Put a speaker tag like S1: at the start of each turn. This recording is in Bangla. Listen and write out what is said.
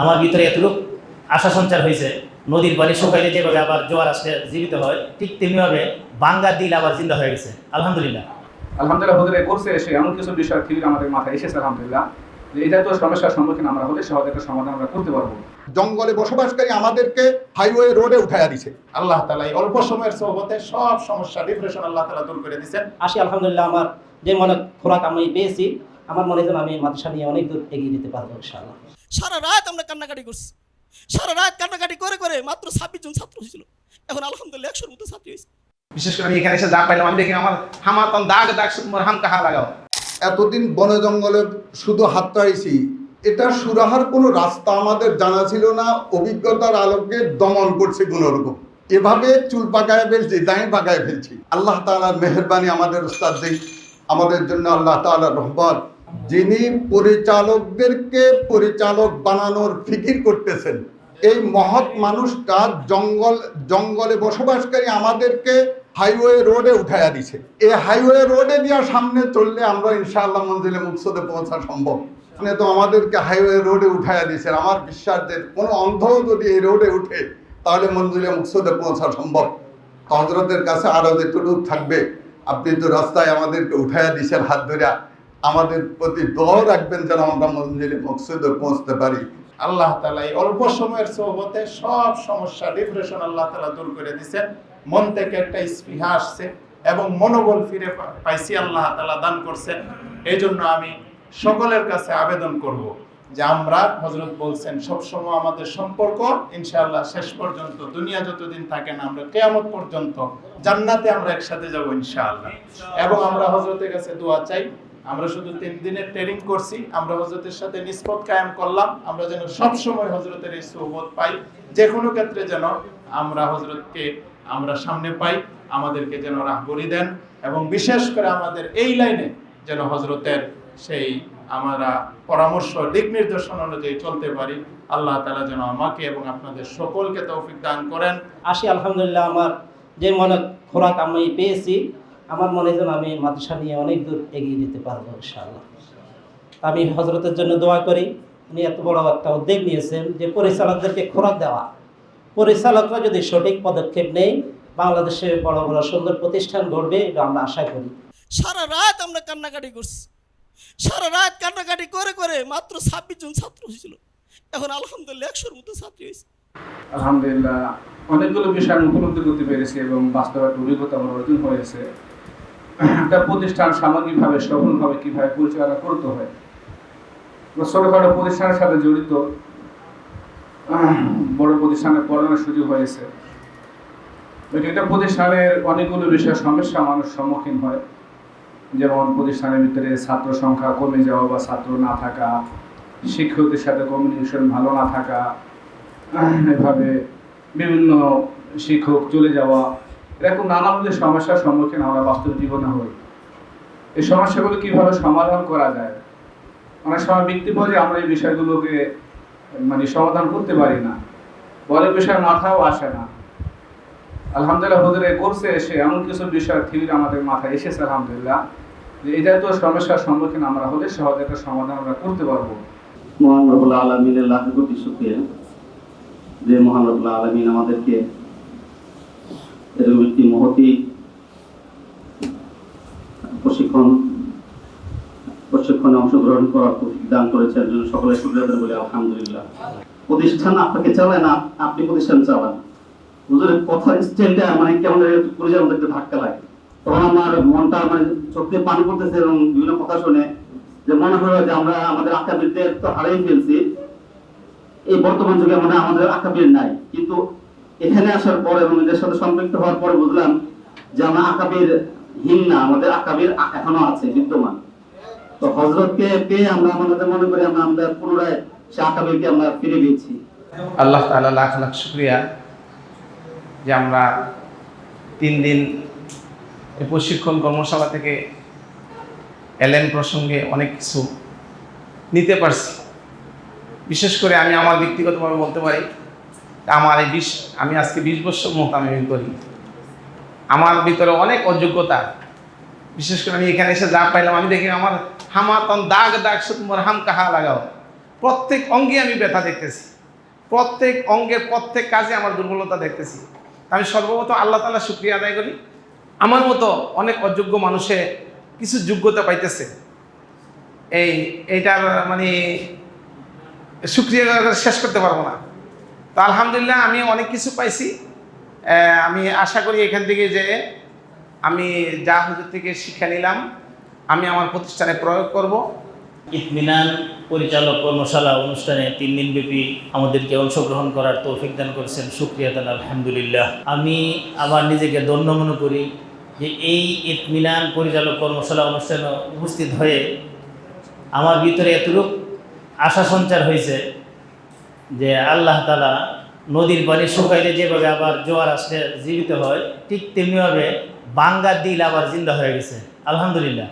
S1: আমার ভিতরে এতটুকু আশা সঞ্চার হয়েছে নদীর পানি শুকাইলে যেভাবে আবার জোয়ার আসলে জীবিত হয় ঠিক তেমনিভাবে বাঙ্গার দিল আবার জিন্দা হয়ে গেছে। আলহামদুলিল্লাহ।
S2: আলহামদুলিল্লাহ হুজুরে করছে এসে এমন কিছু বিষয় ঠিক আমাদের মাথায় এসেছে আলহামদুলিল্লাহ। যে এটা তো সমস্যার সম্মুখীন আমরা হলে সহজে একটা সমাধান আমরা করতে পারব।
S3: জঙ্গলে বসবাসকারী আমাদেরকে হাইওয়ে রোডে উঠাইয়া দিছে।
S4: আল্লাহ তালা এই অল্প সময়ের সহবতে সব সমস্যা ডিপ্রেশন আল্লাহ তালা দূর করে দিচ্ছেন
S5: আসি আলহামদুলিল্লাহ আমার যে মনে খোরাক আমি পেয়েছি আমার মনে হয় আমি মাদ্রাসা নিয়ে অনেক দূর এগিয়ে যেতে পারব ইনশাআল্লাহ।
S6: সারা রাত আমরা কান্নাকাটি করছি। সারা রাত কান্নাকাটি করে করে মাত্র ছাব্বিশ জন ছাত্র হয়েছিল। এখন আলহামদুলিল্লাহ একশোর মতো ছাত্রী হয়েছে।
S4: বিশেষ করে আমি এখানে এসে যা পাইলাম আমি দেখি আমার হামাতন দাগ দাগ শুধু মোর হাম কাহা লাগাও
S3: এতদিন বনে জঙ্গলে শুধু হাত টাইছি এটা সুরাহার কোনো রাস্তা আমাদের জানা ছিল না অভিজ্ঞতার আলোকে দমন করছে কোনোরকম। এভাবে চুল পাকায় ফেলছি দাঁড়ি পাকায় ফেলছি। আল্লাহ তাআলার মেহরবানি আমাদের উস্তাদ দেই আমাদের জন্য আল্লাহ তাআলার রহমত। যিনি পরিচালকদেরকে পরিচালক বানানোর ফিকির করতেছেন, এই মহৎ মানুষটা জঙ্গল, জঙ্গলে বসবাসকারী আমাদেরকে হাইওয়ে রোডে উঠাইয়া দিছে। এই হাইওয়ে রোডে দিয়া সামনে চললে আমরা ইনশাআল্লাহ মঞ্জিলে মুকসদে পৌঁছা সম্ভব। মানে তো আমাদেরকে হাইওয়ে রোডে উঠাইয়া দিয়েছেন আমার বিশ্বাস যে কোনো অন্ধ যদি এই রোডে উঠে, তাহলে মঞ্জিলে মুকসদে পৌঁছা সম্ভব। হজরতের কাছে আরও যেটুকু থাকবে, আপনি তো রাস্তায় আমাদেরকে উঠাইয়া দিয়েছেন হাত ধরিয়া। আমাদের প্রতি দোয়াও রাখবেন যেন আমরা মঞ্জিলে মুকসদে পৌঁছতে পারি।
S4: আল্লাহ তালা এই অল্প সময়ের সহবতে সব সমস্যা ডিপ্রেশন আল্লাহ তালা দূর করে দিচ্ছেন মন থেকে একটা স্পৃহা আসছে এবং মনোবল ফিরে পাইছি আল্লাহ তালা দান করছেন। এই জন্য আমি সকলের কাছে আবেদন করব যে আমরা হজরত বলছেন সবসময় আমাদের সম্পর্ক ইনশাআল্লাহ শেষ পর্যন্ত, দুনিয়া যতদিন থাকে না আমরা কেয়ামত পর্যন্ত জান্নাতে আমরা একসাথে যাব ইনশাআল্লাহ। এবং আমরা হজরতের কাছে দোয়া চাই আমরা শুধু তিন দিনের ট্রেনিং করছি, আমরা হজরতের সাথে নিষ্পত কায়েম করলাম, আমরা যেন সব সময় হজরতের এই সোহবত পাই যে কোনো ক্ষেত্রে যেন আমরা হজরতকে আমরা সামনে পাই, আমাদেরকে যেন রাহবরি দেন এবং বিশেষ করে আমাদের এই লাইনে যেন হজরতের সেই আমরা পরামর্শ, দিক নির্দেশন অনুযায়ী চলতে পারি। আল্লাহ তালা যেন আমাকে এবং আপনাদের সকলকে তৌফিক দান করেন।
S5: আসি, আলহামদুলিল্লাহ, আমার যে মনে খোরাক আমি পেয়েছি। আমার মনে হয় যেন আমি মাদ্রাসা নিয়ে অনেক দূর এগিয়ে যেতে পারব ইনশাআল্লাহ। আমি হজরতের জন্য দোয়া করি। উনি এত বড় একটা উদ্যোগ নিয়েছেন যে পরিচালকদেরকে খোরাক দেওয়া। পরিচালকরা যদি সঠিক পদক্ষেপ নেই বাংলাদেশে বড় বড় সুন্দর প্রতিষ্ঠান গড়বে এটা আমরা আশা করি।
S6: সারা রাত আমরা কান্নাকাটি করছি। সারা রাত কান্নাকাটি করে করে মাত্র ছাব্বিশ জন ছাত্র হয়েছিল। এখন আলহামদুলিল্লাহ একশোর মতো ছাত্রী হয়েছে।
S2: আলহামদুলিল্লাহ অনেকগুলো বিষয় আমি উপলব্ধি করতে পেরেছি এবং বাস্তব একটা অভিজ্ঞতা আমার অর্জন হয়েছে। একটা প্রতিষ্ঠান সামগ্রিকভাবে, সফলভাবে কীভাবে পরিচালনা করতে হয়? ছোটখাটো প্রতিষ্ঠানের সাথে জড়িত। বড় প্রতিষ্ঠানে পড়ানোর সুযোগ হয়েছে। একটা প্রতিষ্ঠানের অনেকগুলো বিষয় সমস্যা মানুষ সম্মুখীন হয়। যেমন প্রতিষ্ঠানের ভিতরে ছাত্র সংখ্যা কমে যাওয়া বা ছাত্র না থাকা, শিক্ষকদের সাথে কমিউনিকেশন ভালো না থাকা, এভাবে বিভিন্ন শিক্ষক চলে যাওয়া এরকম নানা নানাবিধ সমস্যার সম্মুখীন আমরা বাস্তব জীবনে হই। এই সমস্যাগুলো কীভাবে সমাধান করা যায়? অনেক সময় ব্যক্তি বলে আমরা এই বিষয়গুলোকে মানে সমাধান করতে পারি না। বড় বিষয় মাথাও আসে না। আলহামদুলিল্লাহ হুজুরে করছে এসে এমন কিছু বিষয় থিওরি আমাদের মাথায় এসেছে, আলহামদুলিল্লাহ। যে এটা তো সমস্যার সম্মুখীন আমরা হলে সহজে একটা সমাধান আমরা করতে পারব।
S7: মহান রবুল্লাহ আলমিনের লাখ কোটি শুক্রিয়া। যে মহান রবুল্লাহ আলমিন আমাদেরকে একটি মহতি, প্রশিক্ষণ, প্রশিক্ষণে অংশগ্রহণ করার দান করেছেন জন্য সকলে শুক্রিয়া বলে, আলহামদুলিল্লাহ। প্রতিষ্ঠান আপনাকে চালায় না, আপনি প্রতিষ্ঠান চালান। হুজুরের মানে কেমন করে ধাক্কা লাগে। তখন আমার মনটা মানে চোখ পানি এবং বিভিন্ন কথা শুনে যে মনে হলো যে আমরা আমাদের আকাবিরদের তো ফেলছি। এই বর্তমান যুগে আমাদের নাই। কিন্তু এখানে আসার পরে এবং এদের সাথে সম্পৃক্ত হওয়ার পরে বুঝলাম যে আমরা আকাবির হীন না আমাদের আকাবির এখনও আছে, বিদ্যমান। তো হজরতকে পেয়ে আমরা আমাদের মনে করি আমরা আমরা পুনরায় সে আকাবিরকে আমরা ফিরে পেয়েছি
S4: আল্লাহ তালা লাখ লাখ শুক্রিয়া যে আমরা তিন দিন প্রশিক্ষণ কর্মশালা থেকে এলএন প্রসঙ্গে অনেক কিছু নিতে পারছি। বিশেষ করে আমি আমার ব্যক্তিগতভাবে বলতে পারি আমার এই বিশ, আমি আজকে বিশ বছর মোহতামিম করি। আমার ভিতরে অনেক অযোগ্যতা। বিশেষ করে আমি এখানে এসে যা পাইলাম, আমি দেখি আমার হামাতন দাগ দাগ শুধু মোর হাম কাহা লাগাও।
S8: প্রত্যেক অঙ্গে আমি ব্যথা দেখতেছি। প্রত্যেক অঙ্গের প্রত্যেক কাজে আমার দুর্বলতা দেখতেছি। আমি সর্বপ্রথম আল্লাহ তালা শুক্রিয়া আদায় করি। আমার মতো অনেক অযোগ্য মানুষে কিছু যোগ্যতা পাইতেছে। এই, এইটার মানে শুক্রিয়া শেষ করতে পারব না। তো আলহামদুলিল্লাহ আমি অনেক কিছু পাইছি। আমি আশা করি এখান থেকে যে আমি যা হুজুর থেকে শিক্ষা নিলাম, আমি আমার প্রতিষ্ঠানে প্রয়োগ করব।
S1: ইতমিনান পরিচালক কর্মশালা অনুষ্ঠানে তিন দিনব্যাপী আমাদেরকে অংশগ্রহণ করার তৌফিক দান করেছেন। সুক্রিয়া দান আলহামদুলিল্লাহ। আমি আমার নিজেকে ধন্য মনে করি যে এই ইতমিনান পরিচালক কর্মশালা অনুষ্ঠানে উপস্থিত হয়ে আমার ভিতরে এতটুকু আশা সঞ্চার হয়েছে যে আল্লাহ তালা নদীর পানি শুকাইলে যেভাবে আবার জোয়ার আসলে জীবিত হয়, ঠিক তেমনিভাবে বাঙ্গা দিল আবার জিন্দা হয়ে গেছে। আলহামদুলিল্লাহ।